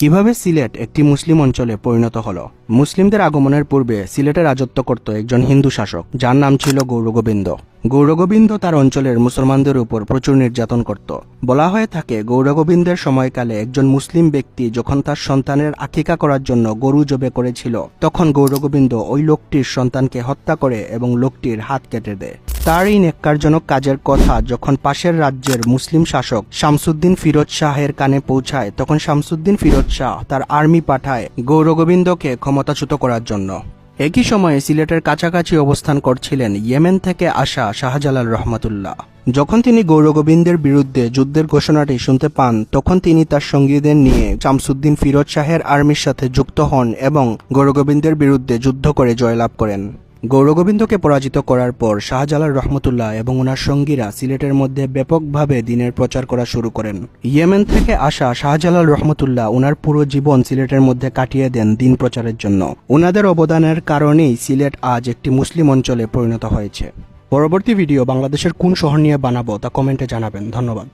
কীভাবে সিলেট একটি মুসলিম অঞ্চলে পরিণত হলো? মুসলিমদের আগমনের পূর্বে সিলেটে রাজত্ব করত একজন হিন্দু শাসক, যার নাম ছিল গৌরগোবিন্দ। গৌরগোবিন্দ তার অঞ্চলের মুসলমানদের উপর প্রচুর নির্যাতন করত। বলা হয়ে থাকে, গৌরগোবিন্দের সময়কালে একজন মুসলিম ব্যক্তি যখন তার সন্তানের আকিকা করার জন্য গরু জবে করেছিল, তখন গৌরগোবিন্দ ওই লোকটির সন্তানকে হত্যা করে এবং লোকটির হাত কেটে দেয়। তার এই নেককারজনক কাজের কথা যখন পাশের রাজ্যের মুসলিম শাসক শামসুদ্দিন ফিরোজ শাহের কানে পৌঁছায়, তখন শামসুদ্দিন ফিরোজ শাহ তার আর্মি পাঠায় গৌরগোবিন্দকে ক্ষমতাচ্যুত করার জন্য। একই সময়ে সিলেটের কাছাকাছি অবস্থান করছিলেন ইয়েমেন থেকে আসা শাহজালাল রহমাতুল্লাহ। যখন তিনি গৌরগোবিন্দের বিরুদ্ধে যুদ্ধের ঘোষণাটি শুনতে পান, তখন তিনি তার সঙ্গীদের নিয়ে শামসুদ্দিন ফিরোজ শাহের আর্মির সাথে যুক্ত হন এবং গৌরগোবিন্দের বিরুদ্ধে যুদ্ধ করে জয়লাভ করেন। গৌরগোবিন্দকে পরাজিত করার পর শাহজালাল রহমতুল্লাহ এবং ওনার সঙ্গীরা সিলেটের মধ্যে ব্যাপকভাবে দিনের প্রচার করা শুরু করেন। ইয়েমেন থেকে আসা শাহজালাল রহমতুল্লাহ ওনার পুরো জীবন সিলেটের মধ্যে কাটিয়ে দেন দিন প্রচারের জন্য। ওনাদের অবদানের কারণেই সিলেট আজ একটি মুসলিম অঞ্চলে পরিণত হয়েছে। পরবর্তী ভিডিও বাংলাদেশের কোন শহর নিয়ে বানাবো তা কমেন্টে জানাবেন। ধন্যবাদ।